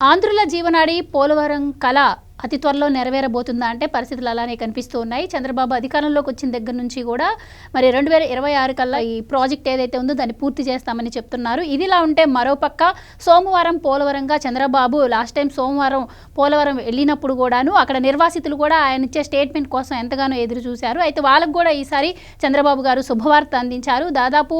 ఆంధ్రుల జీవనాడి పోలవరం కళ అతి త్వరలో నెరవేరబోతుందా అంటే పరిస్థితులు అలానే కనిపిస్తూ ఉన్నాయి. చంద్రబాబు అధికారంలోకి వచ్చిన దగ్గర నుంచి కూడా మరి రెండు వేల ఇరవై ఆరు కల్లా ఈ ప్రాజెక్ట్ ఏదైతే ఉందో దాన్ని పూర్తి చేస్తామని చెప్తున్నారు. ఇదిలా ఉంటే మరోపక్క సోమవారం పోలవరంగా చంద్రబాబు లాస్ట్ టైం సోమవారం పోలవరం వెళ్ళినప్పుడు కూడాను అక్కడ నిర్వాసితులు కూడా ఆయన ఇచ్చే స్టేట్మెంట్ కోసం ఎంతగానో ఎదురు చూశారు. అయితే వాళ్ళకు కూడా ఈసారి చంద్రబాబు గారు శుభవార్త అందించారు. దాదాపు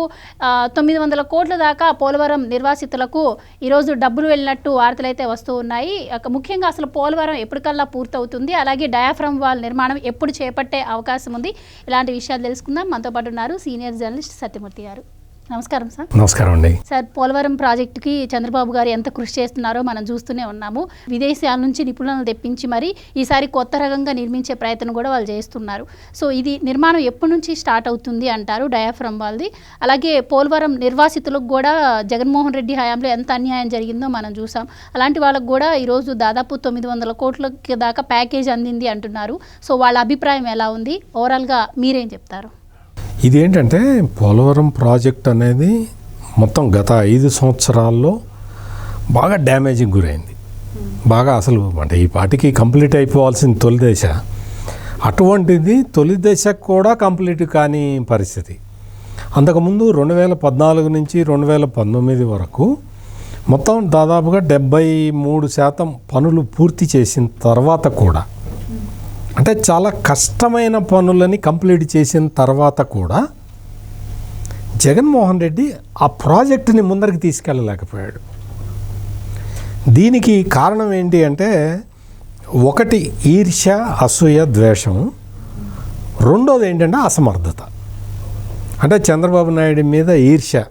తొమ్మిది వందల కోట్ల దాకా పోలవరం నిర్వాసితులకు ఈరోజు డబ్బులు వెళ్ళినట్టు వార్తలు అయితే వస్తూ ఉన్నాయి. ముఖ్యంగా అసలు పోలవరం ఎప్పటికల్లా పూర్తవుతుంది. అలాగే డయాఫ్రమ్ వాల్ నిర్మాణం ఎప్పుడు చేపట్టే అవకాశం ఉంది. ఇలాంటి విషయాలు తెలుసుకుందాం. మనతో పాటు ఉన్నారు సీనియర్ జర్నలిస్ట్ సత్యమూర్తి గారు. నమస్కారం సార్. నమస్కారం అండి. సార్ పోలవరం ప్రాజెక్టుకి చంద్రబాబు గారు ఎంత కృషి చేస్తున్నారో మనం చూస్తూనే ఉన్నాము. విదేశాల నుంచి నిపుణులను తెప్పించి మరి ఈసారి కొత్త రకంగా నిర్మించే ప్రయత్నం కూడా వాళ్ళు చేస్తున్నారు. సో ఇది నిర్మాణం ఎప్పటి నుంచి స్టార్ట్ అవుతుంది అంటారు డయాఫ్రమ్ వాళ్ళది. అలాగే పోలవరం నిర్వాసితులకు కూడా జగన్మోహన్ రెడ్డి హయాంలో ఎంత అన్యాయం జరిగిందో మనం చూసాం. అలాంటి వాళ్ళకు కూడా ఈరోజు దాదాపు తొమ్మిది వందల కోట్ల దాకా ప్యాకేజ్ అందింది అంటున్నారు. సో వాళ్ళ అభిప్రాయం ఎలా ఉంది? ఓవరాల్గా మీరేం చెప్తారు? ఇదేంటంటే పోలవరం ప్రాజెక్ట్ అనేది మొత్తం గత ఐదు సంవత్సరాల్లో బాగా డ్యామేజింగ్ గురైంది. బాగా అసలు అంటే ఈ పాటికి కంప్లీట్ అయిపోవాల్సిన తొలి దశ. అటువంటిది తొలి దశ కూడా కంప్లీట్ కాని పరిస్థితి. అంతకుముందు రెండు వేల పద్నాలుగు నుంచి రెండు వేల పంతొమ్మిది వరకు మొత్తం దాదాపుగా డెబ్బై మూడు శాతం పనులు పూర్తి చేసిన తర్వాత కూడా అంటే చాలా కష్టమైన పనులని కంప్లీట్ చేసిన తర్వాత కూడా జగన్మోహన్ రెడ్డి ఆ ప్రాజెక్టుని ముందరికి తీసుకెళ్ళలేకపోయాడు. దీనికి కారణం ఏంటి అంటే ఒకటి ఈర్ష్య అసూయ ద్వేషం. రెండోది ఏంటంటే అసమర్థత. అంటే చంద్రబాబు నాయుడు మీద ఈర్ష్య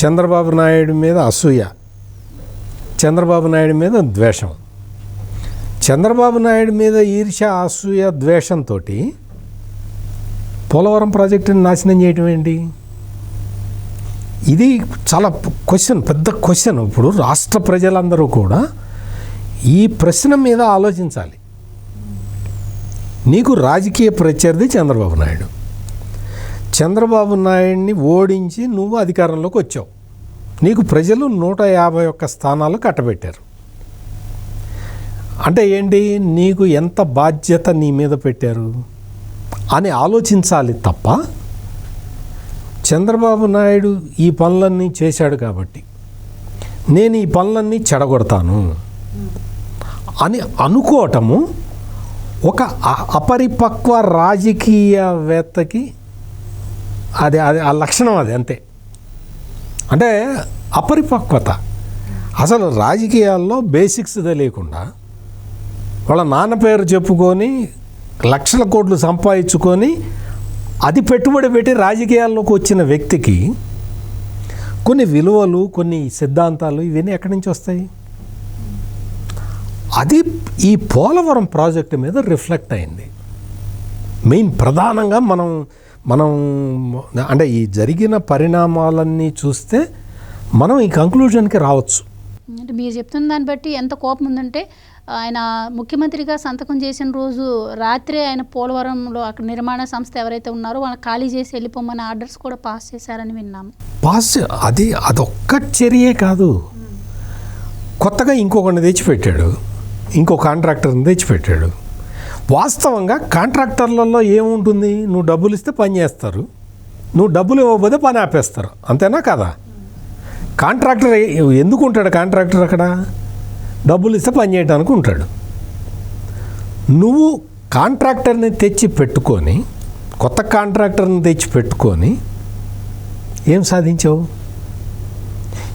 చంద్రబాబు నాయుడు మీద అసూయ చంద్రబాబు నాయుడు మీద ద్వేషం. చంద్రబాబు నాయుడు మీద ఈర్ష్య అసూయ ద్వేషంతో పోలవరం ప్రాజెక్టుని నాశనం చేయటం ఏంటి? ఇది చాలా క్వశ్చన్ పెద్ద క్వశ్చన్ ఇప్పుడు రాష్ట్ర ప్రజలందరూ కూడా ఈ ప్రశ్న మీద ఆలోచించాలి. నీకు రాజకీయ ప్రత్యర్థి చంద్రబాబు నాయుడు. చంద్రబాబు నాయుడిని ఓడించి నువ్వు అధికారంలోకి వచ్చావు. నీకు ప్రజలు నూట యాభై ఒక్క స్థానాలు కట్టబెట్టారు. అంటే ఏంటి? నీకు ఎంత బాధ్యత నీ మీద పెట్టారు? అని ఆలోచించాలి తప్ప చంద్రబాబు నాయుడు ఈ పనులన్నీ చేశాడు కాబట్టి నేను ఈ పనులన్నీ చెడగొడతాను అని అనుకోవటము ఒక అపరిపక్వ రాజకీయవేత్తకి అది అది ఆ లక్షణం అది అంతే. అంటే అపరిపక్వత. అసలు రాజకీయాల్లో బేసిక్స్ తెలియకుండా వాళ్ళ నాన్న పేరు చెప్పుకొని లక్షల కోట్లు సంపాదించుకొని అది పెట్టుబడి పెట్టి రాజకీయాల్లోకి వచ్చిన వ్యక్తికి కొన్ని విలువలు కొన్ని సిద్ధాంతాలు ఇవన్నీ ఎక్కడి నుంచి వస్తాయి? అది ఈ పోలవరం ప్రాజెక్టు మీద రిఫ్లెక్ట్ అయింది. మెయిన్ ప్రధానంగా మనం మనం అంటే ఈ జరిగిన పరిణామాలన్నీ చూస్తే మనం ఈ కంక్లూజన్కి రావచ్చు. అంటే మీరు చెప్తున్న దాన్ని బట్టి ఎంత కోపం ఉందంటే ఆయన ముఖ్యమంత్రిగా సంతకం చేసిన రోజు రాత్రే ఆయన పోలవరంలో అక్కడ నిర్మాణ సంస్థ ఎవరైతే ఉన్నారో వాళ్ళని ఖాళీ చేసి వెళ్ళిపోమని ఆర్డర్స్ కూడా పాస్ చేశారని విన్నాము పాస్ అది అదొక్క చర్యే కాదు. కొత్తగా ఇంకొకరిని తెచ్చిపెట్టాడు. ఇంకో కాంట్రాక్టర్ని తెచ్చిపెట్టాడు. వాస్తవంగా కాంట్రాక్టర్లలో ఏముంటుంది? నువ్వు డబ్బులు ఇస్తే పని చేస్తారు. నువ్వు డబ్బులు ఇవ్వకపోతే పని ఆపేస్తారు. అంతేనా కదా? కాంట్రాక్టర్ ఎందుకు ఉంటాడు కాంట్రాక్టర్ అక్కడ? డబ్బులు ఇస్తే పని చేయడానికి ఉంటాడు. నువ్వు కాంట్రాక్టర్ని తెచ్చి పెట్టుకొని కొత్త కాంట్రాక్టర్ని తెచ్చి పెట్టుకొని ఏం సాధించావు?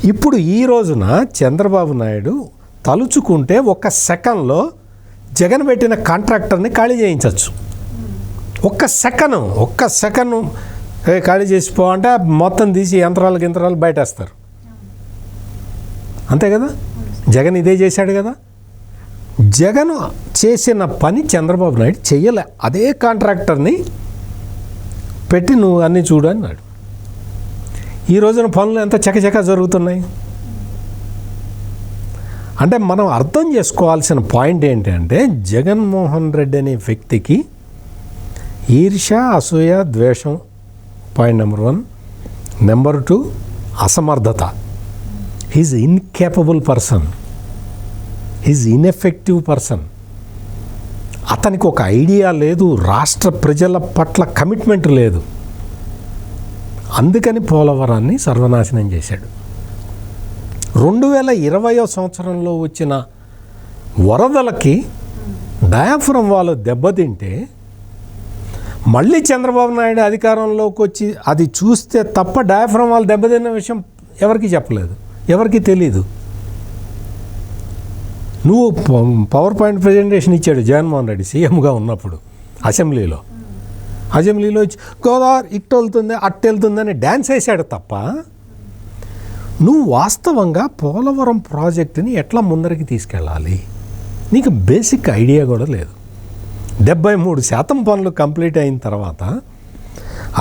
ఇప్పుడు ఈ రోజున చంద్రబాబు నాయుడు తలుచుకుంటే ఒక సెకండ్లో జగన్ పెట్టిన కాంట్రాక్టర్ని ఖాళీ చేయించవచ్చు ఒక్క సెకను ఒక్క సెకను ఖాళీ చేసిపో అంటే మొత్తం తీసి యంత్రాలు గింత్రాలు బయటేస్తారు. అంతే కదా? జగన్ ఇదే చేశాడు కదా. జగన్ చేసిన పని చంద్రబాబు నాయుడు చెయ్యలే. అదే కాంట్రాక్టర్ని పెట్టి నువ్వు అన్నీ చూడు అన్నాడు. ఈ రోజున పనులు ఎంత చకచక జరుగుతున్నాయి? అంటే మనం అర్థం చేసుకోవాల్సిన పాయింట్ ఏంటంటే జగన్మోహన్ రెడ్డి అనే వ్యక్తికి ఈర్ష అసూయ ద్వేషం point number one. Number two అసమర్థత. He's incapable person is ineffective person అతనికి ఒక ఐడియా లేదు రాష్ట్ర ప్రజల పట్ల కమిట్మెంట్ లేదు. అందుకని పోలవరాన్ని సర్వనాశనం చేశాడు. రెండు వేల ఇరవయో సంవత్సరంలో వచ్చిన వరదలకి డయాఫ్రమ్ వాళ్ళు దెబ్బతింటే మళ్ళీ చంద్రబాబు నాయుడు అధికారంలోకి వచ్చి అది చూస్తే తప్ప డయాఫ్రమ్ వాళ్ళు దెబ్బతిన్న విషయం ఎవరికి చెప్పలేదు. ఎవరికి తెలీదు. నువ్వు పవర్ పాయింట్ ప్రజెంటేషన్ ఇచ్చాడు జగన్మోహన్ రెడ్డి సీఎంగా ఉన్నప్పుడు అసెంబ్లీలో. అసెంబ్లీలో వచ్చి గోదావరి ఇట్టు వెళ్తుంది అట్టు వెళ్తుంది అని డ్యాన్స్ వేసాడు తప్ప నువ్వు వాస్తవంగా పోలవరం ప్రాజెక్టుని ఎట్లా ముందరికి తీసుకెళ్ళాలి? నీకు బేసిక్ ఐడియా కూడా లేదు. డెబ్బై మూడు శాతం పనులు కంప్లీట్ అయిన తర్వాత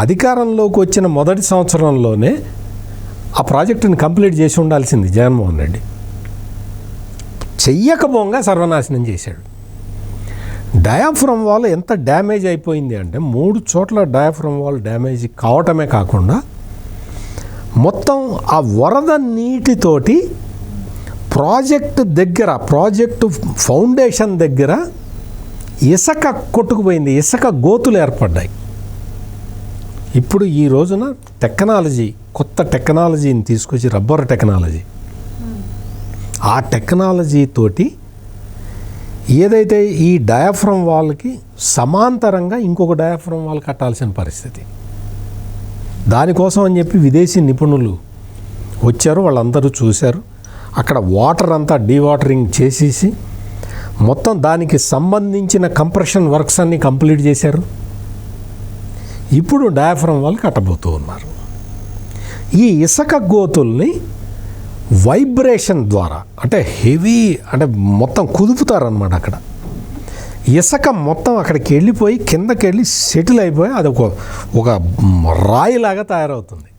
అధికారంలోకి వచ్చిన మొదటి సంవత్సరంలోనే ఆ ప్రాజెక్టుని కంప్లీట్ చేసి ఉండాల్సింది జగన్మోహన్ రెడ్డి. చెయ్యకపోగా సర్వనాశనం చేశాడు. డయాఫ్రమ్ వాల్ ఎంత డ్యామేజ్ అయిపోయింది అంటే మూడు చోట్ల డయాఫ్రమ్ వాల్ డ్యామేజ్ కావటమే కాకుండా మొత్తం ఆ వరద నీటితోటి ప్రాజెక్ట్ దగ్గర ప్రాజెక్టు ఫౌండేషన్ దగ్గర ఇసక కొట్టుకుపోయింది ఇసక గోతులు ఏర్పడ్డాయి. ఇప్పుడు ఈ రోజున టెక్నాలజీ కొత్త టెక్నాలజీని తీసుకొచ్చి రబ్బర్ టెక్నాలజీ. ఆ టెక్నాలజీ తోటి ఏదైతే ఈ డయాఫ్రమ్ వాళ్ళకి సమాంతరంగా ఇంకొక డయాఫ్రమ్ వాల్ కట్టాల్సిన పరిస్థితి. దానికోసం అని చెప్పి విదేశీ నిపుణులు వచ్చారు వాళ్ళందరూ చూశారు. అక్కడ వాటర్ అంతా డీవాటరింగ్ చేసేసి మొత్తం దానికి సంబంధించిన కంప్రెషన్ వర్క్స్ అన్నీ కంప్లీట్ చేశారు. ఇప్పుడు డయాఫ్రమ్ వాళ్ళు కట్టబోతూ ఉన్నారు. ఈ ఇసుక గోతుల్ని వైబ్రేషన్ ద్వారా అంటే హెవీ అంటే మొత్తం కుదుపుతారనమాట అక్కడ. ఇసుక మొత్తం అక్కడికి వెళ్ళిపోయి కిందకి వెళ్ళి సెటిల్ అయిపోయి అది ఒక ఒక రాయిలాగా తయారవుతుంది.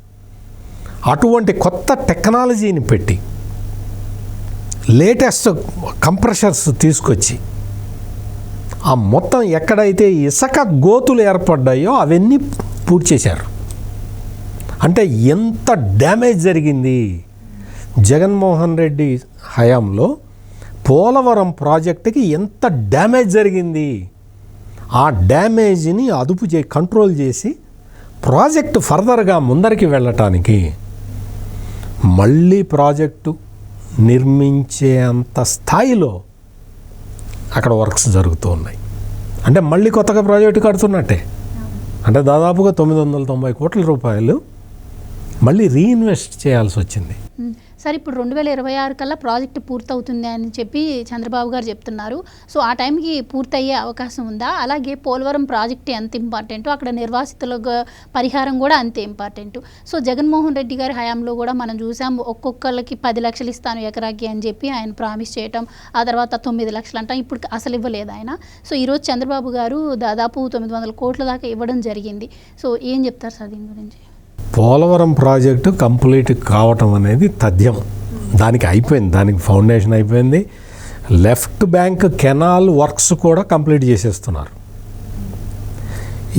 అటువంటి కొత్త టెక్నాలజీని పెట్టి లేటెస్ట్ కంప్రెషర్స్ తీసుకొచ్చి ఆ మొత్తం ఎక్కడైతే ఇసుక గోతులు ఏర్పడ్డాయో అవన్నీ పూర్తి చేశారు. అంటే ఎంత డ్యామేజ్ జరిగింది? జగన్మోహన్ రెడ్డి హయాంలో పోలవరం ప్రాజెక్టుకి ఎంత డ్యామేజ్ జరిగింది? ఆ డ్యామేజ్ని అదుపు చే కంట్రోల్ చేసి ప్రాజెక్టు ఫర్దర్గా ముందరికి వెళ్ళటానికి మళ్ళీ ప్రాజెక్టు నిర్మించే అంత స్థాయిలో అక్కడ వర్క్స్ జరుగుతూ ఉన్నాయి. అంటే మళ్ళీ కొత్తగా ప్రాజెక్టు కడుతున్నట్టే. అంటే దాదాపుగా తొమ్మిది వందల తొంభై కోట్ల రూపాయలు మళ్ళీ రీఇన్వెస్ట్ చేయాల్సి వచ్చింది. సార్ ఇప్పుడు రెండు వేల ఇరవై ఆరు కల్లా ప్రాజెక్ట్ పూర్తవుతుంది అని చెప్పి చంద్రబాబు గారు చెప్తున్నారు. సో ఆ టైంకి పూర్తయ్యే అవకాశం ఉందా? అలాగే పోలవరం ప్రాజెక్ట్ ఎంత ఇంపార్టెంట్ అక్కడ నిర్వాసితులకు పరిహారం కూడా అంతే ఇంపార్టెంట్. సో జగన్మోహన్ రెడ్డి గారి హయాంలో కూడా మనం చూసాం ఒక్కొక్కరికి పది లక్షలు ఇస్తాను ఎకరాకి అని చెప్పి ఆయన ప్రామిస్ చేయటం ఆ తర్వాత తొమ్మిది లక్షలు అంటాం ఇప్పుడు అసలు ఇవ్వలేదు ఆయన. సో ఈరోజు చంద్రబాబు గారు దాదాపు తొమ్మిది వందల కోట్ల దాకా ఇవ్వడం జరిగింది. సో ఏం చెప్తారు సార్ దీని గురించి? పోలవరం ప్రాజెక్టు కంప్లీట్ కావటం అనేది తథ్యం. దానికి అయిపోయింది దానికి ఫౌండేషన్ అయిపోయింది. లెఫ్ట్ బ్యాంక్ కెనాల్ వర్క్స్ కూడా కంప్లీట్ చేసేస్తున్నారు.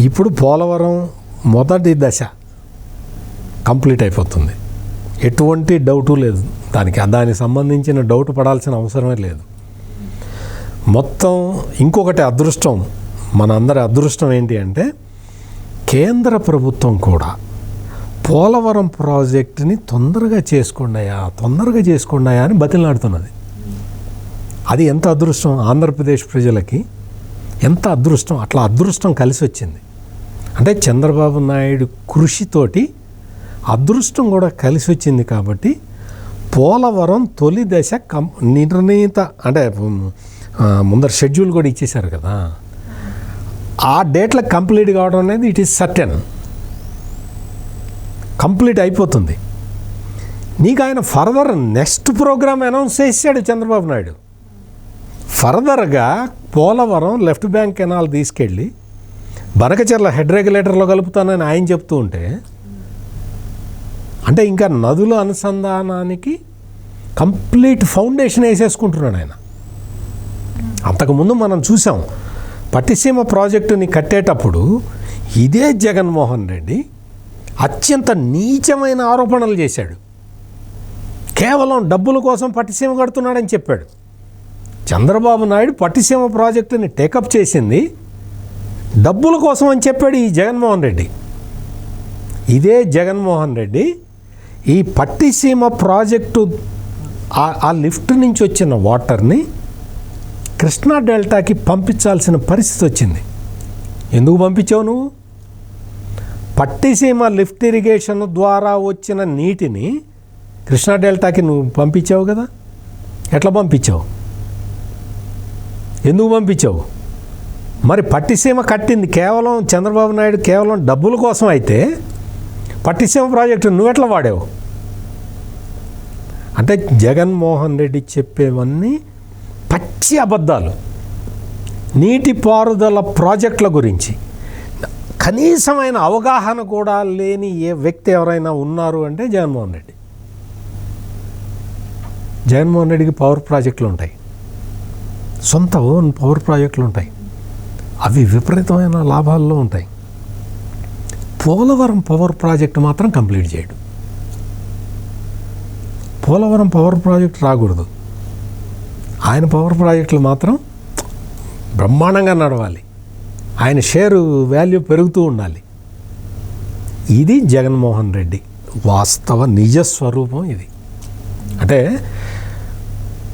ఇప్పుడు పోలవరం మొదటి దశ కంప్లీట్ అయిపోతుంది. ఎటువంటి డౌటు లేదు. దానికి దానికి సంబంధించిన డౌట్ పడాల్సిన అవసరమే లేదు. మొత్తం ఇంకొకటి అదృష్టం మన అందరి అదృష్టం ఏంటి అంటే కేంద్ర ప్రభుత్వం కూడా పోలవరం ప్రాజెక్టుని తొందరగా చేసుకోండియా తొందరగా చేసుకుండాయా అని బతిలాడుతున్నది. అది ఎంత అదృష్టం ఆంధ్రప్రదేశ్ ప్రజలకి? ఎంత అదృష్టం? అట్లా అదృష్టం కలిసి వచ్చింది అంటే చంద్రబాబు నాయుడు కృషితోటి అదృష్టం కూడా కలిసి వచ్చింది కాబట్టి పోలవరం తొలి దశ కం నిర్ణీత అంటే ముందర షెడ్యూల్ కూడా ఇచ్చేశారు కదా. ఆ డేట్లో కంప్లీట్ కావడం అనేది ఇట్ ఈస్ సర్టెన్. కంప్లీట్ అయిపోతుంది. నీకు ఆయన ఫర్దర్ నెక్స్ట్ ప్రోగ్రామ్ అనౌన్స్ చేశాడు చంద్రబాబు నాయుడు. ఫర్దర్గా పోలవరం లెఫ్ట్ బ్యాంక్ కెనాల్ తీసుకెళ్ళి బనకచెర్ల హెడ్ రెగ్యులేటర్లో కలుపుతానని ఆయన చెప్తూ ఉంటే అంటే ఇంకా నదుల అనుసంధానానికి కంప్లీట్ ఫౌండేషన్ వేసేసుకుంటున్నాడు ఆయన. అంతకుముందు మనం చూసాం పట్టిసీమ ప్రాజెక్టుని కట్టేటప్పుడు ఇదే జగన్మోహన్ రెడ్డి అత్యంత నీచమైన ఆరోపణలు చేశాడు. కేవలం డబ్బుల కోసం పట్టిసీమ కడుతున్నాడని చెప్పాడు. చంద్రబాబు నాయుడు పట్టిసీమ ప్రాజెక్టుని టేకప్ చేసింది. డబ్బుల కోసం అని చెప్పాడు ఈ జగన్మోహన్ రెడ్డి. ఇదే జగన్మోహన్ రెడ్డి ఈ పట్టిసీమ ప్రాజెక్టు ఆ- ఆ లిఫ్ట్ నుంచి వచ్చిన వాటర్ని కృష్ణా డెల్టాకి పంపించాల్సిన పరిస్థితి వచ్చింది. ఎందుకు పంపించావు నువ్వు? పట్టిసీమ లిఫ్ట్ ఇరిగేషన్ ద్వారా వచ్చిన నీటిని కృష్ణా డెల్టాకి నువ్వు పంపించావు కదా? ఎట్లా పంపించావు? ఎందుకు పంపించావు? మరి పట్టిసీమ కట్టింది కేవలం చంద్రబాబు నాయుడు కేవలం డబ్బుల కోసం అయితే పట్టిసీమ ప్రాజెక్టు నువ్వు ఎట్లా వాడావు? అంటే జగన్మోహన్ రెడ్డి చెప్పేవన్నీ పచ్చి అబద్ధాలు. నీటిపారుదల ప్రాజెక్టుల గురించి. కనీసమైన అవగాహన కూడా లేని ఏ వ్యక్తి ఎవరైనా ఉన్నారు అంటే జగన్మోహన్ రెడ్డి. జగన్మోహన్ రెడ్డికి పవర్ ప్రాజెక్టులు ఉంటాయి. సొంత ఓన్ పవర్ ప్రాజెక్టులు ఉంటాయి. అవి విపరీతమైన లాభాల్లో ఉంటాయి. పోలవరం పవర్ ప్రాజెక్ట్ మాత్రం కంప్లీట్ చేయడు. పోలవరం పవర్ ప్రాజెక్ట్ రాకూడదు. ఆయన పవర్ ప్రాజెక్టులు మాత్రం బ్రహ్మాండంగా నడవాలి. ఆయన షేరు వాల్యూ పెరుగుతూ ఉండాలి. ఇది జగన్మోహన్ రెడ్డి వాస్తవ నిజ స్వరూపం ఇది. అంటే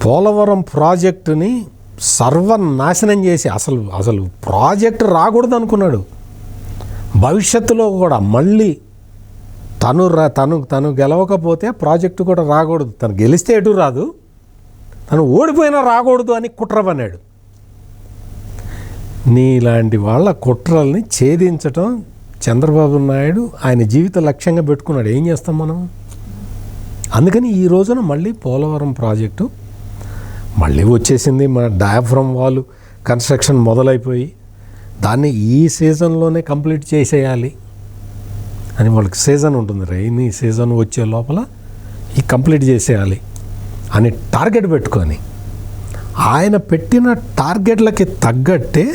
పోలవరం ప్రాజెక్టుని సర్వనాశనం చేసి అసలు అసలు ప్రాజెక్టు రాకూడదు అనుకున్నాడు భవిష్యత్తులో కూడా మళ్ళీ తను రా తను తను గెలవకపోతే ప్రాజెక్టు కూడా రాకూడదు. తను గెలిస్తే ఎటు రాదు. తను ఓడిపోయినా రాకూడదు అని కుట్ర పన్నాడు నీలాంటి వాళ్ళ కుట్రల్ని ఛేదించటం చంద్రబాబు నాయుడు ఆయన జీవిత లక్ష్యంగా పెట్టుకున్నాడు. ఏం చేస్తాం మనం? అందుకని ఈ రోజున మళ్ళీ పోలవరం ప్రాజెక్టు మళ్ళీ వచ్చేసింది మన డయాఫ్రమ్ వాల్ కన్స్ట్రక్షన్ మొదలైపోయి దాన్ని ఈ సీజన్లోనే కంప్లీట్ చేసేయాలి అని వాళ్ళకి సీజన్ ఉంటుంది. రైనీ సీజన్ వచ్చే లోపల ఈ కంప్లీట్ చేసేయాలి అని టార్గెట్ పెట్టుకొని ఆయన పెట్టిన టార్గెట్లకి తగ్గట్టే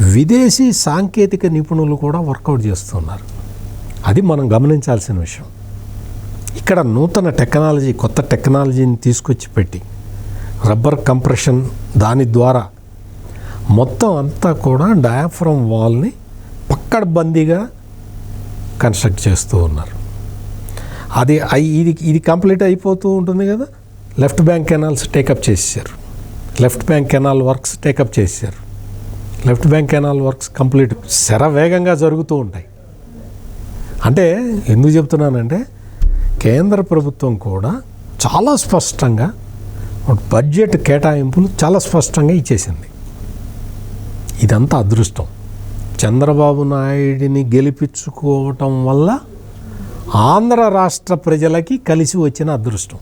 విదేశీ సాంకేతిక నిపుణులు కూడా వర్కౌట్ చేస్తున్నారు. అది మనం గమనించాల్సిన విషయం. ఇక్కడ నూతన టెక్నాలజీ కొత్త టెక్నాలజీని తీసుకొచ్చి పెట్టి రబ్బర్ కంప్రెషన్ దాని ద్వారా మొత్తం అంతా కూడా డయాఫ్రమ్ వాల్ని పక్కడబందీగా కన్స్ట్రక్ట్ చేస్తూ ఉన్నారు. అది అయి- ఇది ఇది కంప్లీట్ అయిపోతూ ఉంటుంది కదా? Left bank canals take up చేశారు left bank canal works take up చేశారు left bank canal works complete శర వేగంగా జరుగుతూ ఉంటాయి. అంటే ఎందుకు చెప్తున్నానంటే కేంద్ర ప్రభుత్వం కూడా చాలా స్పష్టంగా బడ్జెట్ కేటాయింపులు చాలా స్పష్టంగా ఇచ్చేసింది. ఇదంతా అదృష్టం. చంద్రబాబు నాయుడిని గెలిపించుకోవటం వల్ల ఆంధ్ర రాష్ట్ర ప్రజలకి కలిసి వచ్చిన అదృష్టం.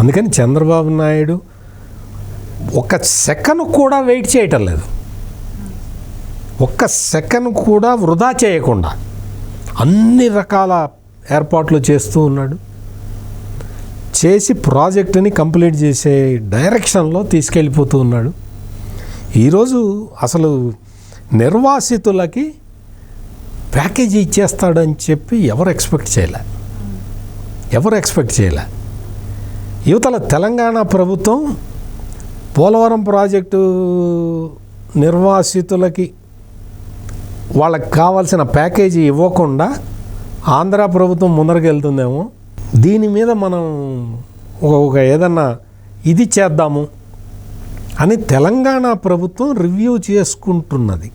అందుకని చంద్రబాబు నాయుడు ఒక సెకండ్ కూడా వెయిట్ చేయటం లేదు. ఒక్క సెకండ్ కూడా వృధా చేయకుండా అన్ని రకాల ఏర్పాట్లు చేస్తూ ఉన్నాడు. చేసి ప్రాజెక్టుని కంప్లీట్ చేసే డైరెక్షన్లో తీసుకెళ్ళిపోతూ ఉన్నాడు. ఈరోజు అసలు నిర్వాసితులకి ప్యాకేజీ ఇచ్చేస్తాడని చెప్పి ఎవరు ఎక్స్పెక్ట్ చేయలే. ఎవరు ఎక్స్పెక్ట్ చేయలే. యువతల తెలంగాణ ప్రభుత్వం పోలవరం ప్రాజెక్టు నిర్వాసితులకి వాళ్ళకి కావాల్సిన ప్యాకేజీ ఇవ్వకుండా ఆంధ్ర ప్రభుత్వం ముందరకు వెళ్తుందేమో దీని మీద మనం ఒక ఒక ఏదన్నా ఇది చేద్దాము అని తెలంగాణ ప్రభుత్వం రివ్యూ చేసుకుంటున్నది.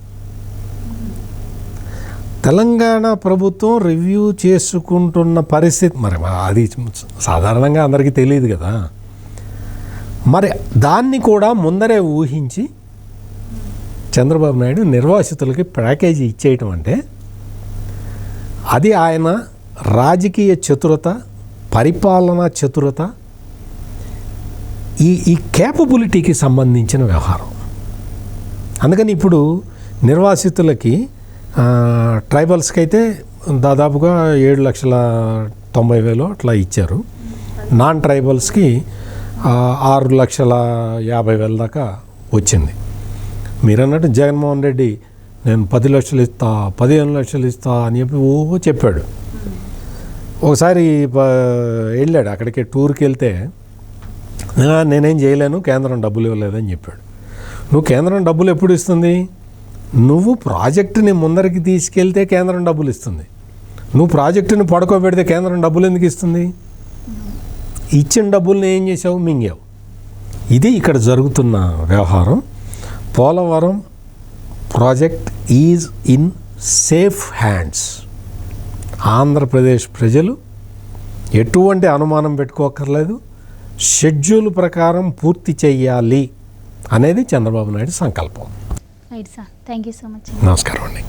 తెలంగాణ ప్రభుత్వం రివ్యూ చేసుకుంటున్న పరిస్థితి మరి అది సాధారణంగా అందరికీ తెలియదు కదా. మరి దాన్ని కూడా ముందరే ఊహించి చంద్రబాబు నాయుడు నిర్వాసితులకి ప్యాకేజీ ఇచ్చేయటం అంటే అది ఆయన రాజకీయ చతురత పరిపాలనా చతురత ఈ ఈ కేపబిలిటీకి సంబంధించిన వ్యవహారం. అందుకని ఇప్పుడు నిర్వాసితులకి ట్రైబల్స్కి అయితే దాదాపుగా ఏడు లక్షల తొంభై వేలు అట్లా ఇచ్చారు. నాన్ ట్రైబల్స్కి ఆరు లక్షల యాభై వేల దాకా వచ్చింది. మీరు అన్నట్టు జగన్మోహన్ రెడ్డి నేను పది లక్షలు ఇస్తా పదిహేను లక్షలు ఇస్తా అని చెప్పి ఓ చెప్పాడు. ఒకసారి వెళ్ళాడు. అక్కడికి టూర్కి వెళ్తే నేనేం చేయలేను కేంద్రం డబ్బులు ఇవ్వలేదని చెప్పాడు. నువ్వు కేంద్రం డబ్బులు ఎప్పుడు ఇస్తుంది? నువ్వు ప్రాజెక్టుని ముందరికి తీసుకెళ్తే కేంద్రం డబ్బులు ఇస్తుంది. నువ్వు ప్రాజెక్టుని పడుకోబెడితే కేంద్రం డబ్బులు ఎందుకు ఇస్తుంది? ఇచ్చిన డబ్బుల్ని ఏం చేసావు? మింగావు. ఇది ఇక్కడ జరుగుతున్న వ్యవహారం. Polavaram project is in safe hands. Andhra Pradesh ప్రజలు ఎటువంటి అనుమానం పెట్టుకోకర్లేదు షెడ్యూల్ ప్రకారం పూర్తి చెయ్యాలి అనేది చంద్రబాబు నాయుడు సంకల్పం. Right sir thank you so much నమస్కారం అండి.